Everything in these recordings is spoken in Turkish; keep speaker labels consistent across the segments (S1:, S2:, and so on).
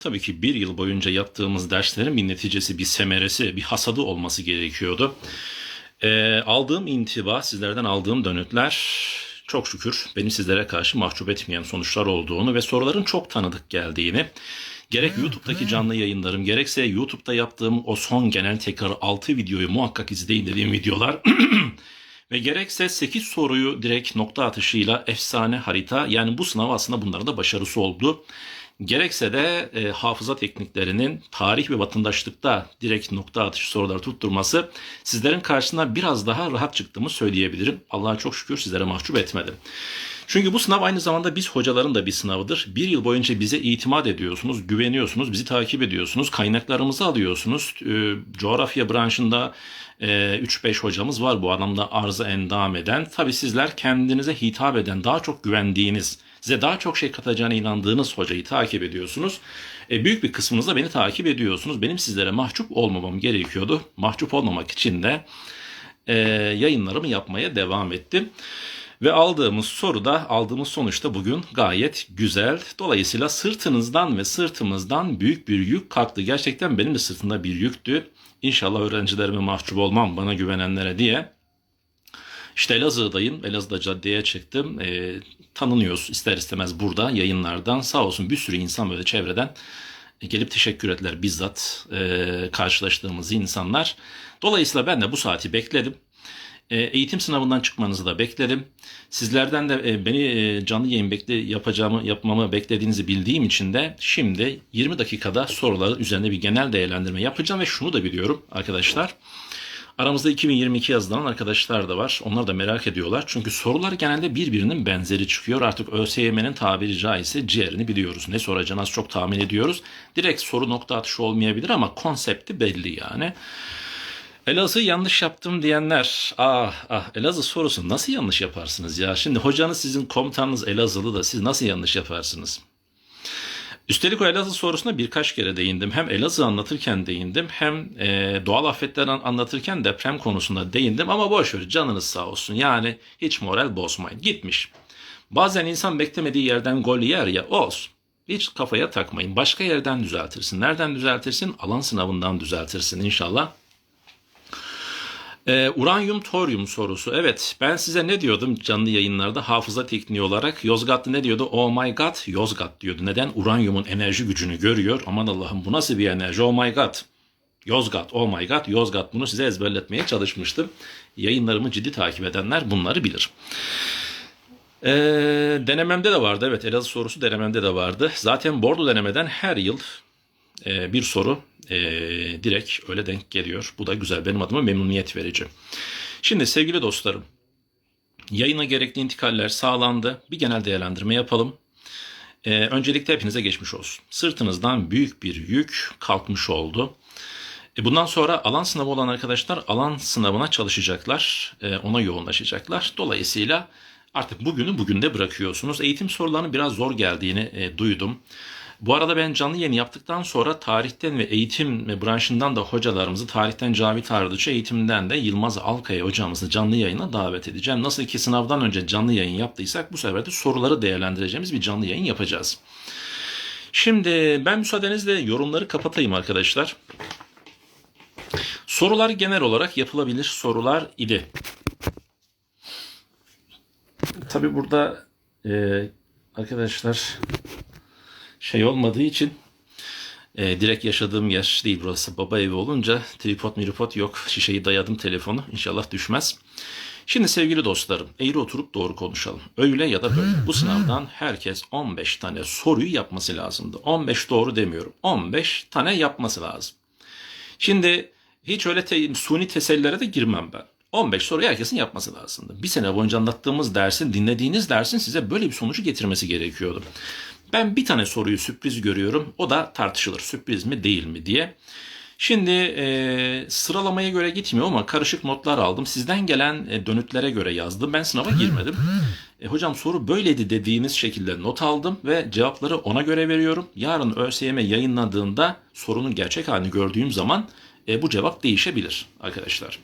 S1: Tabii ki bir yıl boyunca yaptığımız derslerin bir neticesi, bir semeresi, bir hasadı olması gerekiyordu. Ee, aldığım intiba, sizlerden aldığım dönütler çok şükür beni sizlere karşı mahcup etmeyen sonuçlar olduğunu ve soruların çok tanıdık geldiğini, gerek YouTube'daki canlı yayınlarım, gerekse YouTube'da yaptığım o son genel tekrar 6 videoyu muhakkak izleyin dediğim videolar ve gerekse 8 soruyu direkt nokta atışıyla efsane harita yani bu sınav aslında bunların da başarısı oldu. Gerekse de e, hafıza tekniklerinin tarih ve vatandaşlıkta direkt nokta atışı soruları tutturması sizlerin karşısına biraz daha rahat çıktığımı söyleyebilirim. Allah'a çok şükür sizlere mahcup etmedim. Çünkü bu sınav aynı zamanda biz hocaların da bir sınavıdır. Bir yıl boyunca bize itimat ediyorsunuz, güveniyorsunuz, bizi takip ediyorsunuz, kaynaklarımızı alıyorsunuz. E, coğrafya branşında e, 3-5 hocamız var bu anlamda arzı endam eden. Tabii sizler kendinize hitap eden, daha çok güvendiğiniz, size daha çok şey katacağına inandığınız hocayı takip ediyorsunuz. E, büyük bir kısmınız da beni takip ediyorsunuz. Benim sizlere mahcup olmamam gerekiyordu. Mahcup olmamak için de e, yayınlarımı yapmaya devam ettim. Ve aldığımız soruda, aldığımız sonuçta bugün gayet güzel. Dolayısıyla sırtınızdan ve sırtımızdan büyük bir yük kalktı. Gerçekten benim de sırtımda bir yüktü. İnşallah öğrencilerime mahcup olmam bana güvenenlere diye. İşte Elazığ'dayım. Elazığ'da caddeye çıktım. E, tanınıyoruz ister istemez burada yayınlardan. Sağ olsun bir sürü insan böyle çevreden e, gelip teşekkür ettiler bizzat e, karşılaştığımız insanlar. Dolayısıyla ben de bu saati bekledim. E, eğitim sınavından çıkmanızı da bekledim. Sizlerden de e, beni e, canlı yayın bekle yapacağımı yapmamı beklediğinizi bildiğim için de şimdi 20 dakikada soruları üzerine bir genel değerlendirme yapacağım ve şunu da biliyorum arkadaşlar. Aramızda 2022 yazılan arkadaşlar da var. Onlar da merak ediyorlar. Çünkü sorular genelde birbirinin benzeri çıkıyor. Artık ÖSYM'nin tabiri caizse ciğerini biliyoruz. Ne soracağını az çok tahmin ediyoruz. Direkt soru nokta atışı olmayabilir ama konsepti belli yani. Elazığ yanlış yaptım diyenler, ah ah Elazığ sorusu nasıl yanlış yaparsınız ya? Şimdi hocanız sizin komutanınız Elazığlı da siz nasıl yanlış yaparsınız? Üstelik o Elazığ sorusuna birkaç kere değindim. Hem Elazığ anlatırken değindim hem e, doğal afetler an- anlatırken deprem konusunda değindim. Ama boş ver canınız sağ olsun. Yani hiç moral bozmayın. Gitmiş. Bazen insan beklemediği yerden gol yer ya olsun. Hiç kafaya takmayın. Başka yerden düzeltirsin. Nereden düzeltirsin? Alan sınavından düzeltirsin inşallah. Ee, uranyum toryum sorusu. Evet ben size ne diyordum canlı yayınlarda hafıza tekniği olarak? Yozgatlı ne diyordu? Oh my god Yozgat diyordu. Neden? Uranyumun enerji gücünü görüyor. Aman Allah'ım bu nasıl bir enerji? Oh my god. Yozgat, oh my god, Yozgat bunu size ezberletmeye çalışmıştım. Yayınlarımı ciddi takip edenler bunları bilir. Ee, denememde de vardı evet Elazığ sorusu denememde de vardı. Zaten Bordo denemeden her yıl e, bir soru e, direkt öyle denk geliyor. Bu da güzel benim adıma memnuniyet verici. Şimdi sevgili dostlarım yayına gerekli intikaller sağlandı. Bir genel değerlendirme yapalım. E, öncelikle hepinize geçmiş olsun. Sırtınızdan büyük bir yük kalkmış oldu. E, bundan sonra alan sınavı olan arkadaşlar alan sınavına çalışacaklar. E, ona yoğunlaşacaklar. Dolayısıyla artık bugünü bugün de bırakıyorsunuz. Eğitim sorularının biraz zor geldiğini e, duydum. Bu arada ben canlı yayın yaptıktan sonra tarihten ve eğitim branşından da hocalarımızı tarihten Cavit Ardıç'ı eğitimden de Yılmaz Alkaya hocamızı canlı yayına davet edeceğim. Nasıl ki sınavdan önce canlı yayın yaptıysak bu sefer de soruları değerlendireceğimiz bir canlı yayın yapacağız. Şimdi ben müsaadenizle yorumları kapatayım arkadaşlar. Sorular genel olarak yapılabilir sorular idi. Tabi burada e, arkadaşlar şey olmadığı için e, direkt yaşadığım yer değil burası. Baba evi olunca tripod miripod yok. Şişeyi dayadım telefonu. İnşallah düşmez. Şimdi sevgili dostlarım eğri oturup doğru konuşalım. Öyle ya da böyle. Bu sınavdan herkes 15 tane soruyu yapması lazımdı. 15 doğru demiyorum. 15 tane yapması lazım. Şimdi hiç öyle te- suni tesellilere de girmem ben. 15 soruyu herkesin yapması lazımdı. Bir sene boyunca anlattığımız dersin, dinlediğiniz dersin size böyle bir sonucu getirmesi gerekiyordu. Ben bir tane soruyu sürpriz görüyorum. O da tartışılır. Sürpriz mi değil mi diye. Şimdi e, sıralamaya göre gitmiyor ama karışık notlar aldım. Sizden gelen e, dönütlere göre yazdım. Ben sınava girmedim. E, hocam soru böyleydi dediğiniz şekilde not aldım ve cevapları ona göre veriyorum. Yarın ÖSYM yayınladığında sorunun gerçek halini gördüğüm zaman e, bu cevap değişebilir arkadaşlar.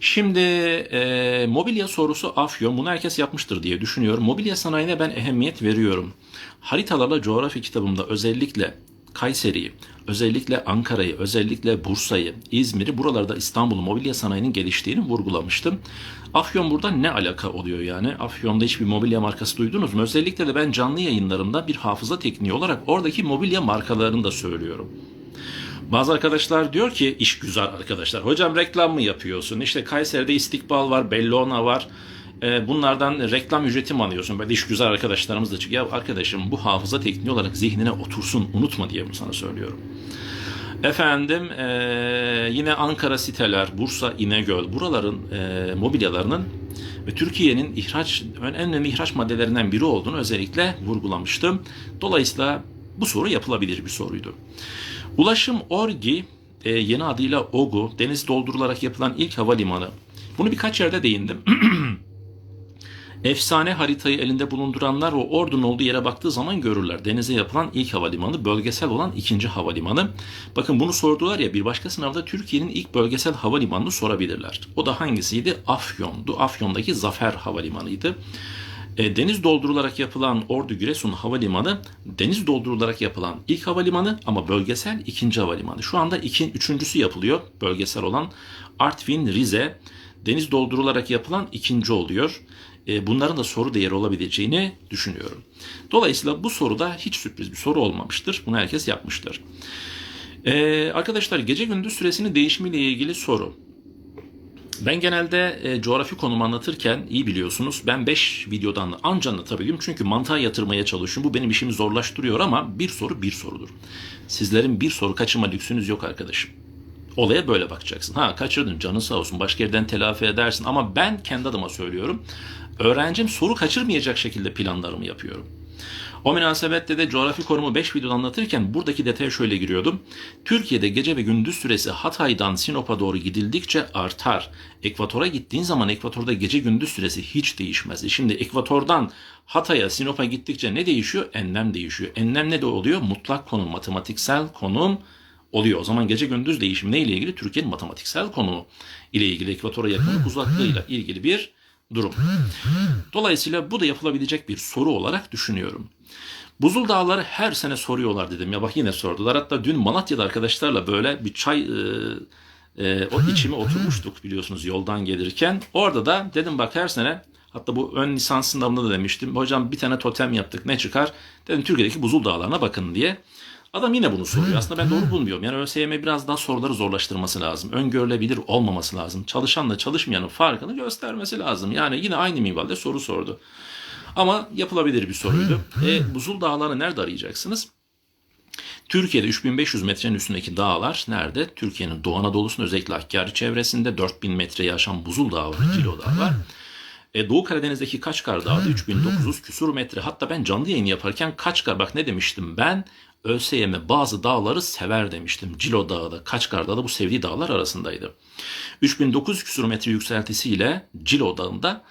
S1: Şimdi e, mobilya sorusu Afyon. Bunu herkes yapmıştır diye düşünüyorum. Mobilya sanayine ben ehemmiyet veriyorum. Haritalarla coğrafya kitabımda özellikle Kayseri'yi, özellikle Ankara'yı, özellikle Bursa'yı, İzmir'i, buralarda İstanbul mobilya sanayinin geliştiğini vurgulamıştım. Afyon burada ne alaka oluyor yani? Afyon'da hiçbir mobilya markası duydunuz mu? Özellikle de ben canlı yayınlarımda bir hafıza tekniği olarak oradaki mobilya markalarını da söylüyorum. Bazı arkadaşlar diyor ki iş güzel arkadaşlar. Hocam reklam mı yapıyorsun? İşte Kayseri'de istikbal var, Bellona var. E, bunlardan reklam ücreti mi alıyorsun? Böyle iş güzel arkadaşlarımız da çıkıyor. Ya arkadaşım bu hafıza tekniği olarak zihnine otursun, unutma diye bunu sana söylüyorum. Efendim e, yine Ankara siteler, Bursa İnegöl buraların e, mobilyalarının ve Türkiye'nin ihraç en önemli ihraç maddelerinden biri olduğunu özellikle vurgulamıştım. Dolayısıyla bu soru yapılabilir bir soruydu. Ulaşım Orgi e, yeni adıyla OGU deniz doldurularak yapılan ilk havalimanı. Bunu birkaç yerde değindim. Efsane haritayı elinde bulunduranlar o ordunun olduğu yere baktığı zaman görürler. Denize yapılan ilk havalimanı, bölgesel olan ikinci havalimanı. Bakın bunu sordular ya bir başka sınavda Türkiye'nin ilk bölgesel havalimanını sorabilirler. O da hangisiydi? Afyon'du. Afyon'daki Zafer Havalimanı'ydı. E, deniz doldurularak yapılan Ordu Giresun Havalimanı deniz doldurularak yapılan ilk havalimanı ama bölgesel ikinci havalimanı. Şu anda iki, üçüncüsü yapılıyor bölgesel olan Artvin Rize deniz doldurularak yapılan ikinci oluyor. E, bunların da soru değeri olabileceğini düşünüyorum. Dolayısıyla bu soruda hiç sürpriz bir soru olmamıştır. Bunu herkes yapmıştır. Ee, arkadaşlar gece gündüz süresinin değişimiyle ilgili soru. Ben genelde e, coğrafi konumu anlatırken iyi biliyorsunuz ben 5 videodan anca anlatabiliyorum. Çünkü mantığa yatırmaya çalışıyorum. Bu benim işimi zorlaştırıyor ama bir soru bir sorudur. Sizlerin bir soru kaçırma lüksünüz yok arkadaşım. Olaya böyle bakacaksın. Ha kaçırdın canın sağ olsun başka yerden telafi edersin. Ama ben kendi adıma söylüyorum. Öğrencim soru kaçırmayacak şekilde planlarımı yapıyorum. O münasebetle de coğrafi konumu 5 videoda anlatırken buradaki detaya şöyle giriyordum. Türkiye'de gece ve gündüz süresi Hatay'dan Sinop'a doğru gidildikçe artar. Ekvatora gittiğin zaman ekvatorda gece gündüz süresi hiç değişmez. E şimdi ekvatordan Hatay'a, Sinop'a gittikçe ne değişiyor? Enlem değişiyor. Enlem ne de oluyor? Mutlak konum, matematiksel konum oluyor. O zaman gece gündüz değişimi ile ilgili? Türkiye'nin matematiksel konumu ile ilgili ekvatora yakınlık uzaklığıyla ilgili bir durum. Dolayısıyla bu da yapılabilecek bir soru olarak düşünüyorum. Buzul Dağları her sene soruyorlar dedim ya bak yine sordular. Hatta dün Malatya'da arkadaşlarla böyle bir çay e, e, o içime oturmuştuk biliyorsunuz yoldan gelirken. Orada da dedim bak her sene hatta bu ön lisans sınavında da demiştim. Hocam bir tane totem yaptık ne çıkar? Dedim Türkiye'deki buzul dağlarına bakın diye. Adam yine bunu soruyor. Aslında ben doğru bulmuyorum. Yani ÖSYM biraz daha soruları zorlaştırması lazım. Öngörülebilir olmaması lazım. Çalışanla çalışmayanın farkını göstermesi lazım. Yani yine aynı minvalde soru sordu. Ama yapılabilir bir soruydu. E, buzul dağlarını nerede arayacaksınız? Türkiye'de 3500 metrenin üstündeki dağlar nerede? Türkiye'nin Doğu Anadolu'sunda özellikle Hakkari çevresinde 4000 metreye aşan buzul dağı var, Cilo dağı var. E, Doğu Karadeniz'deki Kaçkar Dağı'da 3900 küsur metre. Hatta ben canlı yayın yaparken Kaçkar bak ne demiştim ben? ÖSYM bazı dağları sever demiştim. Cilo Dağı da Kaçkar Dağı da bu sevdiği dağlar arasındaydı. 3900 küsur metre yükseltisiyle Cilo Dağı'nda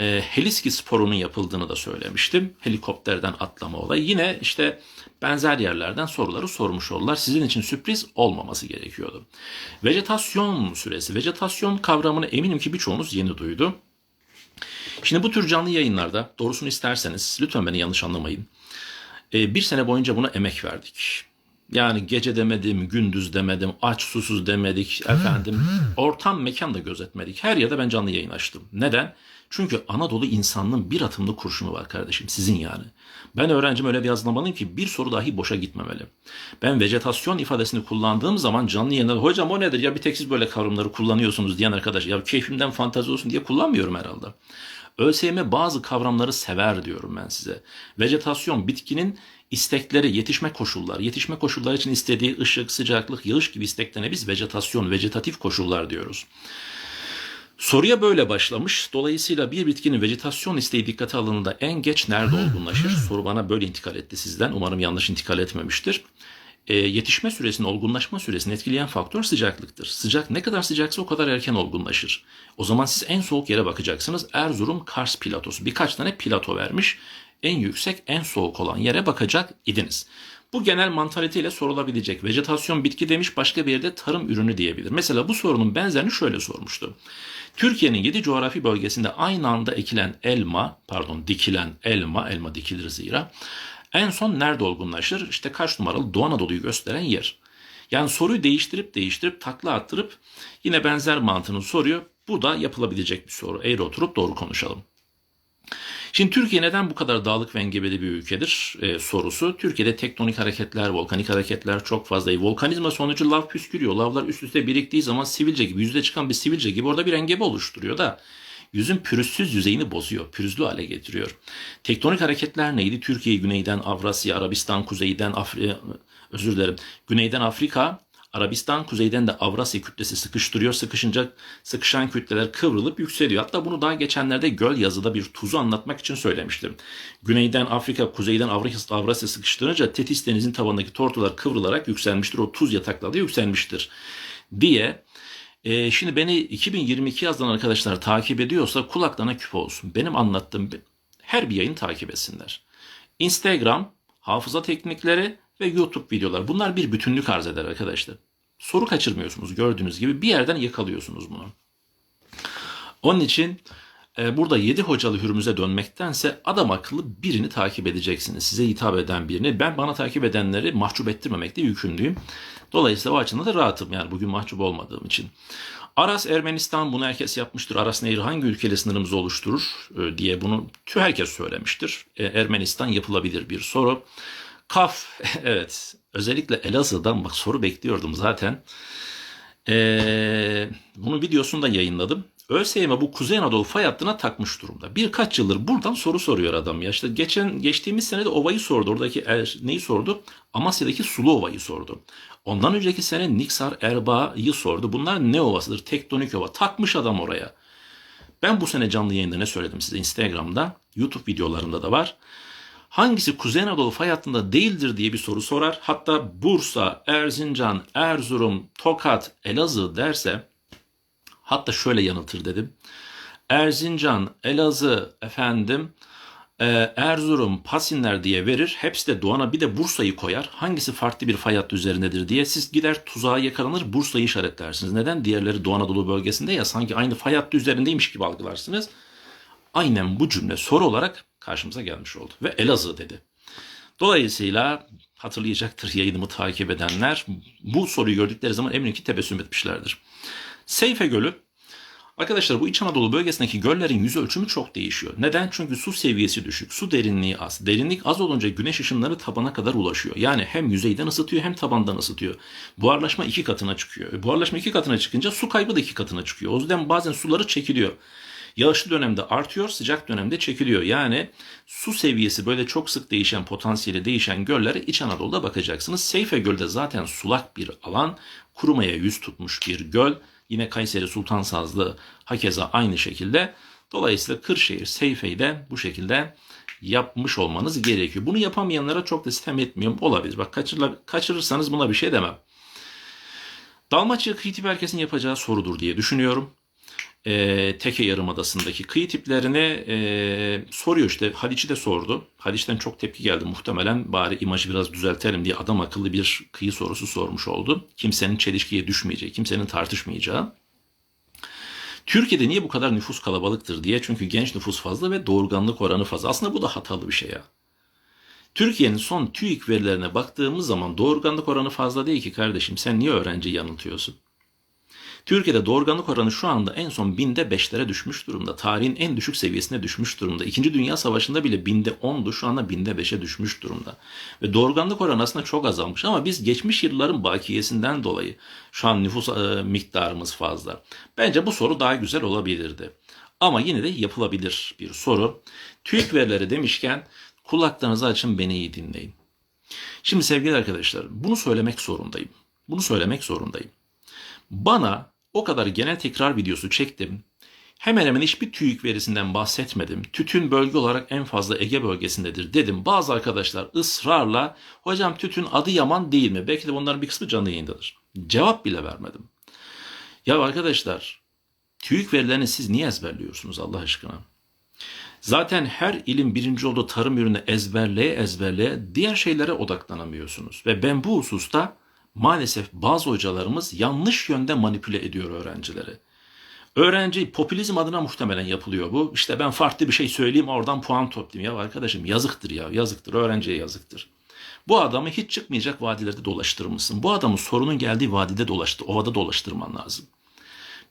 S1: e, heliski sporunun yapıldığını da söylemiştim. Helikopterden atlama olayı. Yine işte benzer yerlerden soruları sormuş oldular. Sizin için sürpriz olmaması gerekiyordu. Vejetasyon süresi. Vejetasyon kavramını eminim ki birçoğunuz yeni duydu. Şimdi bu tür canlı yayınlarda doğrusunu isterseniz lütfen beni yanlış anlamayın. E, bir sene boyunca buna emek verdik. Yani gece demedim, gündüz demedim, aç susuz demedik, efendim ortam mekan da gözetmedik. Her yerde ben canlı yayın açtım. Neden? Çünkü Anadolu insanlığın bir atımlı kurşunu var kardeşim sizin yani. Ben öğrencim öyle bir yazlamalıyım ki bir soru dahi boşa gitmemeli. Ben vejetasyon ifadesini kullandığım zaman canlı yayında hocam o nedir ya bir tek siz böyle kavramları kullanıyorsunuz diyen arkadaş ya keyfimden fantazi olsun diye kullanmıyorum herhalde. ÖSYM bazı kavramları sever diyorum ben size. Vejetasyon bitkinin istekleri, yetişme koşulları, yetişme koşulları için istediği ışık, sıcaklık, yağış gibi isteklerine biz vejetasyon, vejetatif koşullar diyoruz. Soruya böyle başlamış. Dolayısıyla bir bitkinin vejetasyon isteği dikkate alındığında en geç nerede olgunlaşır? Soru bana böyle intikal etti sizden. Umarım yanlış intikal etmemiştir. E, yetişme süresini, olgunlaşma süresini etkileyen faktör sıcaklıktır. Sıcak ne kadar sıcaksa o kadar erken olgunlaşır. O zaman siz en soğuk yere bakacaksınız. Erzurum Kars platosu. Birkaç tane plato vermiş. En yüksek, en soğuk olan yere bakacak idiniz. Bu genel mantaliteyle sorulabilecek. Vejetasyon bitki demiş başka bir yerde tarım ürünü diyebilir. Mesela bu sorunun benzerini şöyle sormuştu. Türkiye'nin 7 coğrafi bölgesinde aynı anda ekilen elma, pardon dikilen elma, elma dikilir zira, en son nerede olgunlaşır? İşte kaç numaralı Doğu Anadolu'yu gösteren yer. Yani soruyu değiştirip değiştirip takla attırıp yine benzer mantığını soruyor. Bu da yapılabilecek bir soru. Eğri oturup doğru konuşalım. Şimdi Türkiye neden bu kadar dağlık ve engebeli bir ülkedir e, sorusu. Türkiye'de tektonik hareketler, volkanik hareketler çok fazla. Volkanizma sonucu lav püskürüyor. Lavlar üst üste biriktiği zaman sivilce gibi, yüzde çıkan bir sivilce gibi orada bir engebe oluşturuyor da yüzün pürüzsüz yüzeyini bozuyor, pürüzlü hale getiriyor. Tektonik hareketler neydi? Türkiye güneyden Avrasya, Arabistan kuzeyden Afrika, özür dilerim, güneyden Afrika, Arabistan kuzeyden de Avrasya kütlesi sıkıştırıyor. Sıkışınca sıkışan kütleler kıvrılıp yükseliyor. Hatta bunu daha geçenlerde göl yazıda bir tuzu anlatmak için söylemiştim. Güneyden Afrika, kuzeyden Avrasya, Avrasya sıkıştırınca Tetis denizin tabanındaki tortular kıvrılarak yükselmiştir. O tuz yatakları yükselmiştir diye e, şimdi beni 2022 yazdan arkadaşlar takip ediyorsa kulaklarına küpe olsun. Benim anlattığım her bir yayın takip etsinler. Instagram, hafıza teknikleri ve YouTube videolar. Bunlar bir bütünlük arz eder arkadaşlar. Soru kaçırmıyorsunuz gördüğünüz gibi bir yerden yakalıyorsunuz bunu. Onun için burada yedi hocalı hürmüze dönmektense adam akıllı birini takip edeceksiniz. Size hitap eden birini. Ben bana takip edenleri mahcup ettirmemekte yükümlüyüm. Dolayısıyla o açıdan da rahatım yani bugün mahcup olmadığım için. Aras Ermenistan bunu herkes yapmıştır. Aras Nehri hangi ülkeyle sınırımızı oluşturur e, diye bunu tüm herkes söylemiştir. E, Ermenistan yapılabilir bir soru. Kaf, evet. Özellikle Elazığ'dan bak soru bekliyordum zaten. Ee, bunun videosunu yayınladım. ÖSYM bu Kuzey Anadolu fay hattına takmış durumda. Birkaç yıldır buradan soru soruyor adam ya. İşte geçen geçtiğimiz sene de ovayı sordu. Oradaki er, neyi sordu? Amasya'daki Sulu Ova'yı sordu. Ondan önceki sene Niksar Erbaa'yı sordu. Bunlar ne ovasıdır? Tektonik ova. Takmış adam oraya. Ben bu sene canlı yayında ne söyledim size Instagram'da, YouTube videolarında da var hangisi Kuzey Anadolu fay hattında değildir diye bir soru sorar. Hatta Bursa, Erzincan, Erzurum, Tokat, Elazığ derse hatta şöyle yanıtır dedim. Erzincan, Elazığ, efendim, e, Erzurum, Pasinler diye verir. Hepsi de Doğan'a bir de Bursa'yı koyar. Hangisi farklı bir fay hattı üzerindedir diye siz gider tuzağa yakalanır Bursa'yı işaretlersiniz. Neden? Diğerleri Doğu Anadolu bölgesinde ya sanki aynı fay hattı üzerindeymiş gibi algılarsınız. Aynen bu cümle soru olarak karşımıza gelmiş oldu. Ve Elazığ dedi. Dolayısıyla hatırlayacaktır yayınımı takip edenler bu soruyu gördükleri zaman eminim ki tebessüm etmişlerdir. Seyfe Gölü Arkadaşlar bu İç Anadolu bölgesindeki göllerin yüz ölçümü çok değişiyor. Neden? Çünkü su seviyesi düşük, su derinliği az. Derinlik az olunca güneş ışınları tabana kadar ulaşıyor. Yani hem yüzeyden ısıtıyor hem tabandan ısıtıyor. Buharlaşma iki katına çıkıyor. E, buharlaşma iki katına çıkınca su kaybı da iki katına çıkıyor. O yüzden bazen suları çekiliyor. Yağışlı dönemde artıyor, sıcak dönemde çekiliyor. Yani su seviyesi böyle çok sık değişen, potansiyeli değişen göllere İç Anadolu'da bakacaksınız. Seyfe Göl'de zaten sulak bir alan, kurumaya yüz tutmuş bir göl. Yine Kayseri Sultansazlı hakeza aynı şekilde. Dolayısıyla Kırşehir, Seyfe'yi de bu şekilde yapmış olmanız gerekiyor. Bunu yapamayanlara çok da sistem etmiyorum. Olabilir. Bak kaçırırsanız buna bir şey demem. Dalmaçya kıyı herkesin yapacağı sorudur diye düşünüyorum e, Teke Yarımadası'ndaki kıyı tiplerini e, soruyor işte. Haliç'i de sordu. Haliç'ten çok tepki geldi muhtemelen. Bari imajı biraz düzeltelim diye adam akıllı bir kıyı sorusu sormuş oldu. Kimsenin çelişkiye düşmeyeceği, kimsenin tartışmayacağı. Türkiye'de niye bu kadar nüfus kalabalıktır diye. Çünkü genç nüfus fazla ve doğurganlık oranı fazla. Aslında bu da hatalı bir şey ya. Türkiye'nin son TÜİK verilerine baktığımız zaman doğurganlık oranı fazla değil ki kardeşim. Sen niye öğrenci yanıltıyorsun? Türkiye'de doğurganlık oranı şu anda en son binde beşlere düşmüş durumda. Tarihin en düşük seviyesine düşmüş durumda. İkinci Dünya Savaşı'nda bile binde ondu şu anda binde beşe düşmüş durumda. Ve doğurganlık oranı aslında çok azalmış ama biz geçmiş yılların bakiyesinden dolayı şu an nüfus e, miktarımız fazla. Bence bu soru daha güzel olabilirdi. Ama yine de yapılabilir bir soru. TÜİK verileri demişken kulaklarınızı açın beni iyi dinleyin. Şimdi sevgili arkadaşlar bunu söylemek zorundayım. Bunu söylemek zorundayım. Bana o kadar genel tekrar videosu çektim. Hemen hemen hiçbir TÜİK verisinden bahsetmedim. Tütün bölge olarak en fazla Ege bölgesindedir dedim. Bazı arkadaşlar ısrarla hocam tütün adı Yaman değil mi? Belki de bunların bir kısmı canlı yayındadır. Cevap bile vermedim. Ya arkadaşlar TÜİK verilerini siz niye ezberliyorsunuz Allah aşkına? Zaten her ilim birinci olduğu tarım ürünü ezberleye ezberleye diğer şeylere odaklanamıyorsunuz. Ve ben bu hususta maalesef bazı hocalarımız yanlış yönde manipüle ediyor öğrencileri. Öğrenci popülizm adına muhtemelen yapılıyor bu. İşte ben farklı bir şey söyleyeyim oradan puan toplayayım. Ya arkadaşım yazıktır ya yazıktır öğrenciye yazıktır. Bu adamı hiç çıkmayacak vadilerde dolaştırmışsın. Bu adamı sorunun geldiği vadide dolaştı, ovada dolaştırman lazım.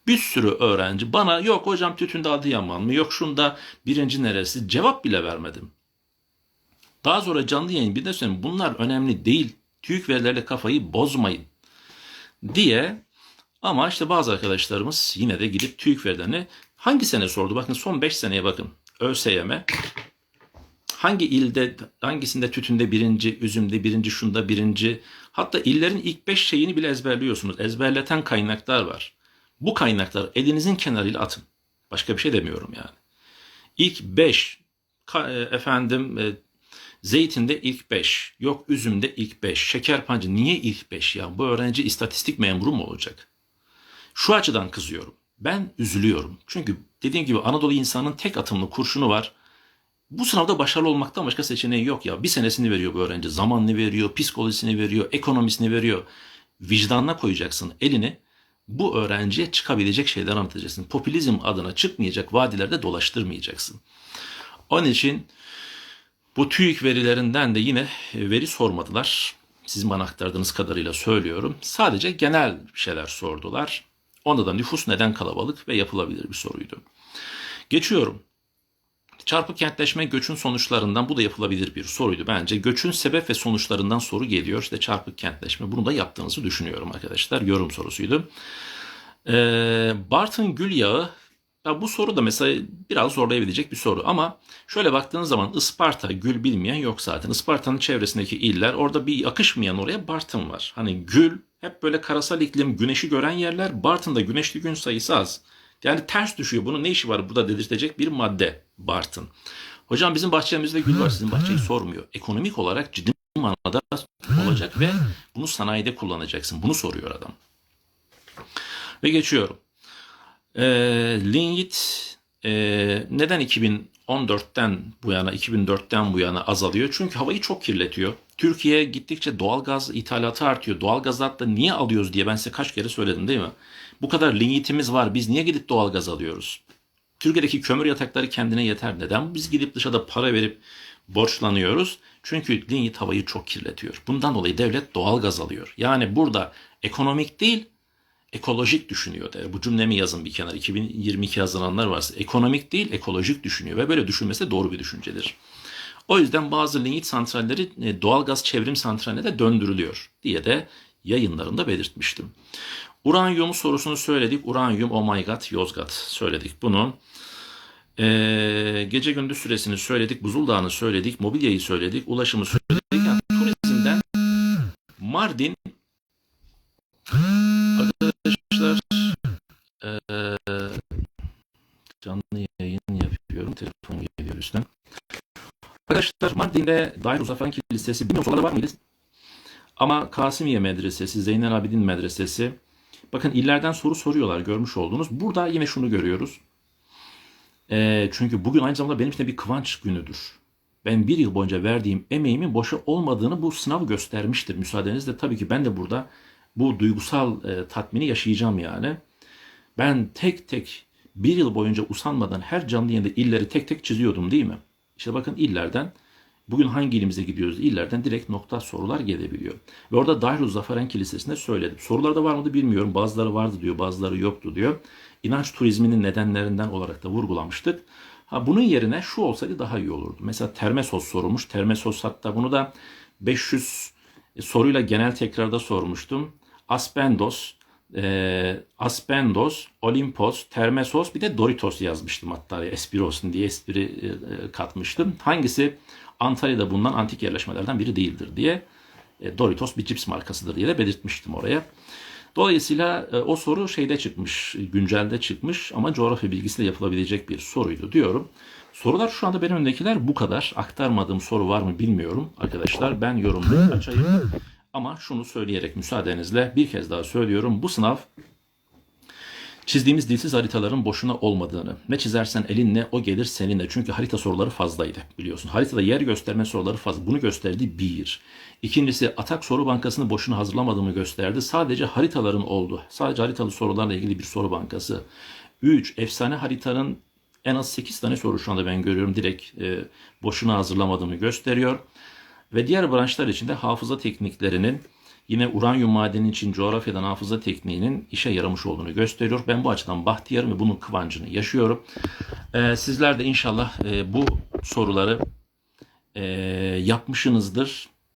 S1: Bir sürü öğrenci bana yok hocam tütünde Adıyaman mı yok şunda birinci neresi cevap bile vermedim. Daha sonra canlı yayın bir de söyleyeyim bunlar önemli değil. TÜİK verilerle kafayı bozmayın diye ama işte bazı arkadaşlarımız yine de gidip TÜİK verilerini hangi sene sordu? Bakın son 5 seneye bakın. ÖSYM hangi ilde hangisinde tütünde birinci, üzümde birinci, şunda birinci hatta illerin ilk 5 şeyini bile ezberliyorsunuz. Ezberleten kaynaklar var. Bu kaynaklar elinizin kenarıyla atın. Başka bir şey demiyorum yani. İlk 5 efendim e, zeytinde ilk 5, yok üzümde ilk 5, şeker pancı niye ilk 5 ya? Bu öğrenci istatistik memuru mu olacak? Şu açıdan kızıyorum. Ben üzülüyorum. Çünkü dediğim gibi Anadolu insanın tek atımlı kurşunu var. Bu sınavda başarılı olmaktan başka seçeneği yok ya. Bir senesini veriyor bu öğrenci. Zamanını veriyor, psikolojisini veriyor, ekonomisini veriyor. Vicdanına koyacaksın elini. Bu öğrenciye çıkabilecek şeyler anlatacaksın. Popülizm adına çıkmayacak vadilerde dolaştırmayacaksın. Onun için bu TÜİK verilerinden de yine veri sormadılar. Sizin bana aktardığınız kadarıyla söylüyorum. Sadece genel şeyler sordular. Onda da nüfus neden kalabalık ve yapılabilir bir soruydu. Geçiyorum. Çarpık kentleşme göçün sonuçlarından bu da yapılabilir bir soruydu bence. Göçün sebep ve sonuçlarından soru geliyor. İşte çarpık kentleşme. Bunu da yaptığınızı düşünüyorum arkadaşlar. Yorum sorusuydu. Ee, Bartın gül ya bu soru da mesela biraz zorlayabilecek bir soru ama şöyle baktığınız zaman Isparta gül bilmeyen yok zaten. Isparta'nın çevresindeki iller orada bir akışmayan oraya Bartın var. Hani gül hep böyle karasal iklim güneşi gören yerler. Bartın'da güneşli gün sayısı az. Yani ters düşüyor. Bunun ne işi var burada dedirtecek bir madde Bartın. Hocam bizim bahçemizde gül var. Sizin bahçeyi sormuyor. Ekonomik olarak ciddi manada olacak ve bunu sanayide kullanacaksın. Bunu soruyor adam. Ve geçiyorum. E, Lignit e, neden 2014'ten bu yana, 2004'ten bu yana azalıyor? Çünkü havayı çok kirletiyor. Türkiye gittikçe doğalgaz ithalatı artıyor. Doğalgazı da niye alıyoruz diye ben size kaç kere söyledim değil mi? Bu kadar lignitimiz var. Biz niye gidip doğalgaz alıyoruz? Türkiye'deki kömür yatakları kendine yeter. Neden biz gidip dışarıda para verip borçlanıyoruz? Çünkü lignit havayı çok kirletiyor. Bundan dolayı devlet doğalgaz alıyor. Yani burada ekonomik değil, ekolojik düşünüyor der. Bu cümlemi yazın bir kenara. 2022 yazılanlar varsa ekonomik değil ekolojik düşünüyor ve böyle düşünmesi doğru bir düşüncedir. O yüzden bazı lignit santralleri e, doğalgaz çevrim santraline de döndürülüyor diye de yayınlarında belirtmiştim. Uranyum sorusunu söyledik. Uranyum oh my god Yozgat söyledik bunu. Ee, gece gündüz süresini söyledik. Buzuldağ'ını söyledik. Mobilyayı söyledik. Ulaşımı söyledik. Yani turizmden Mardin üstten. Arkadaşlar Mardin'de Darüzafaran Kilisesi bilmiyorum soruları var mıydı? Ama Kasimiye Medresesi, Zeynel Abidin Medresesi. Bakın illerden soru soruyorlar görmüş olduğunuz. Burada yine şunu görüyoruz. E, çünkü bugün aynı zamanda benim için de bir kıvanç günüdür. Ben bir yıl boyunca verdiğim emeğimin boşa olmadığını bu sınav göstermiştir. Müsaadenizle tabii ki ben de burada bu duygusal e, tatmini yaşayacağım yani. Ben tek tek bir yıl boyunca usanmadan her canlı yayında illeri tek tek çiziyordum değil mi? İşte bakın illerden bugün hangi ilimize gidiyoruz illerden direkt nokta sorular gelebiliyor. Ve orada Dairuz Zaferen Kilisesi'nde söyledim. Sorularda var mıydı bilmiyorum. Bazıları vardı diyor bazıları yoktu diyor. İnanç turizminin nedenlerinden olarak da vurgulamıştık. Ha bunun yerine şu olsaydı daha iyi olurdu. Mesela Termesos sorulmuş. Termesos hatta bunu da 500 soruyla genel tekrarda sormuştum. Aspendos, e, Aspendos, Olimpos, Termesos bir de Doritos yazmıştım hatta espri olsun diye espri e, katmıştım. Hangisi Antalya'da bulunan antik yerleşmelerden biri değildir diye e, Doritos bir cips markasıdır diye de belirtmiştim oraya. Dolayısıyla e, o soru şeyde çıkmış, güncelde çıkmış ama coğrafya bilgisiyle yapılabilecek bir soruydu diyorum. Sorular şu anda benim önündekiler bu kadar. Aktarmadığım soru var mı bilmiyorum arkadaşlar. Ben yorumda açayım. Ama şunu söyleyerek müsaadenizle bir kez daha söylüyorum. Bu sınav çizdiğimiz dilsiz haritaların boşuna olmadığını, ne çizersen elinle o gelir seninle. Çünkü harita soruları fazlaydı biliyorsun. Haritada yer gösterme soruları fazla. Bunu gösterdi bir. İkincisi Atak Soru Bankası'nı boşuna hazırlamadığımı gösterdi. Sadece haritaların oldu. Sadece haritalı sorularla ilgili bir soru bankası. 3. Efsane haritanın en az 8 tane soru şu anda ben görüyorum. Direkt e, boşuna hazırlamadığımı gösteriyor. Ve diğer branşlar için de hafıza tekniklerinin yine uranyum madeni için coğrafyadan hafıza tekniğinin işe yaramış olduğunu gösteriyor. Ben bu açıdan bahtiyarım ve bunun kıvancını yaşıyorum. Ee, sizler de inşallah e, bu soruları e, yapmışsınızdır.